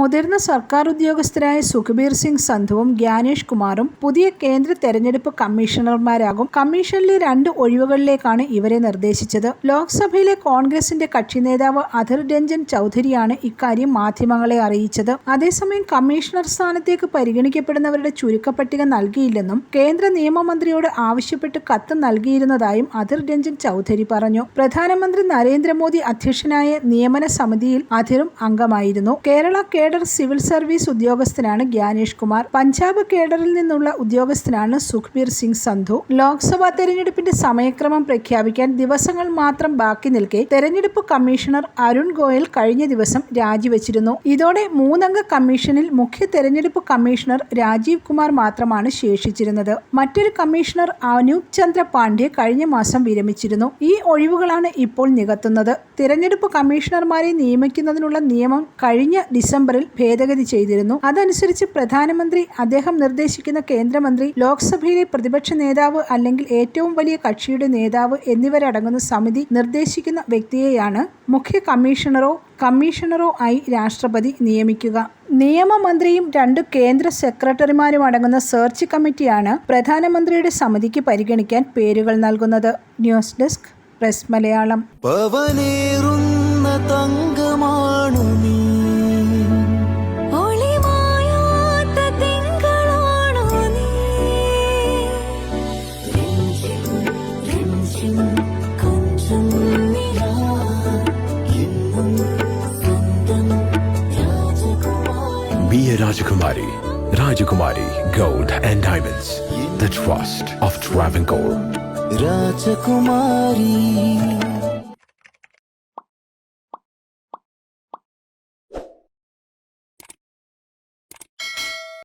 മുതിർന്ന സർക്കാർ ഉദ്യോഗസ്ഥരായ സുഖബീർ സിംഗ് സന്ധുവും ഗ്യാനേഷ് കുമാറും പുതിയ കേന്ദ്ര തെരഞ്ഞെടുപ്പ് കമ്മീഷണർമാരാകും. കമ്മീഷനിലെ രണ്ട് ഒഴിവുകളിലേക്കാണ് ഇവരെ നിർദ്ദേശിച്ചത്. ലോക്സഭയിലെ കോൺഗ്രസിന്റെ കക്ഷി നേതാവ് അധിർ രഞ്ജൻ ചൗധരിയാണ് ഇക്കാര്യം മാധ്യമങ്ങളെ അറിയിച്ചത്. അതേസമയം കമ്മീഷണർ സ്ഥാനത്തേക്ക് പരിഗണിക്കപ്പെടുന്നവരുടെ ചുരുക്കപ്പട്ടിക നൽകിയില്ലെന്നും കേന്ദ്ര നിയമമന്ത്രിയോട് ആവശ്യപ്പെട്ട് കത്ത് നൽകിയിരുന്നതായും അധിർ രഞ്ജൻ ചൗധരി പറഞ്ഞു. പ്രധാനമന്ത്രി നരേന്ദ്രമോദി അധ്യക്ഷനായ നിയമന സമിതിയിൽ അധിറും അംഗമായിരുന്നു. കേരള കേഡർ സിവിൽ സർവീസ് ഉദ്യോഗസ്ഥനാണ് ഗ്യാനേഷ് കുമാർ. പഞ്ചാബ് കേഡറിൽ നിന്നുള്ള ഉദ്യോഗസ്ഥനാണ് സുഖ്ബീർ സിംഗ് സന്ധു. ലോക്സഭാ തെരഞ്ഞെടുപ്പിന്റെ സമയക്രമം പ്രഖ്യാപിക്കാൻ ദിവസങ്ങൾ മാത്രം ബാക്കി നിൽക്കെ തെരഞ്ഞെടുപ്പ് കമ്മീഷണർ അരുൺ ഗോയൽ കഴിഞ്ഞ ദിവസം രാജിവെച്ചിരുന്നു. ഇതോടെ മൂന്നംഗ കമ്മീഷനിൽ മുഖ്യ തെരഞ്ഞെടുപ്പ് കമ്മീഷണർ രാജീവ് കുമാർ മാത്രമാണ് ശേഷിച്ചിരുന്നത്. മറ്റൊരു കമ്മീഷണർ അനൂപ് ചന്ദ്ര പാണ്ഡ്യ കഴിഞ്ഞ മാസം വിരമിച്ചിരുന്നു. ഈ ഒഴിവുകളാണ് ഇപ്പോൾ നികത്തുന്നത്. തിരഞ്ഞെടുപ്പ് കമ്മീഷണർമാരെ നിയമിക്കുന്നതിനുള്ള നിയമം കഴിഞ്ഞ ഡിസംബറിൽ ഭേദഗതി ചെയ്തിരുന്നു. അതനുസരിച്ച് പ്രധാനമന്ത്രി അദ്ദേഹം നിർദ്ദേശിക്കുന്ന കേന്ദ്രമന്ത്രി ലോക്സഭയിലെ പ്രതിപക്ഷ നേതാവ് അല്ലെങ്കിൽ ഏറ്റവും വലിയ കക്ഷിയുടെ നേതാവ് എന്നിവരടങ്ങുന്ന സമിതി നിർദ്ദേശിക്കുന്ന വ്യക്തിയെയാണ് മുഖ്യ കമ്മീഷണറോ കമ്മീഷണറോ ആയി രാഷ്ട്രപതി നിയമിക്കുക. നിയമമന്ത്രിയും രണ്ട് കേന്ദ്ര സെക്രട്ടറിമാരും അടങ്ങുന്ന സെർച്ച് കമ്മിറ്റിയാണ് പ്രധാനമന്ത്രിയുടെ സമിതിക്ക് പരിഗണിക്കാൻ പേരുകൾ നൽകുന്നത്. News desk പ്രസ് മലയാളം പവനേറുന്ന തങ്കമാണു നീ ഒളിമായാത്ത തിങ്കളാണോ നീ രഞ്ജിം രഞ്ജിം കൊഞ്ചും നിലാ എന്നും സ്വന്തം രാജകുമാരി Be a Rajakumari. Rajakumari Gold and Diamonds. Rajakumari.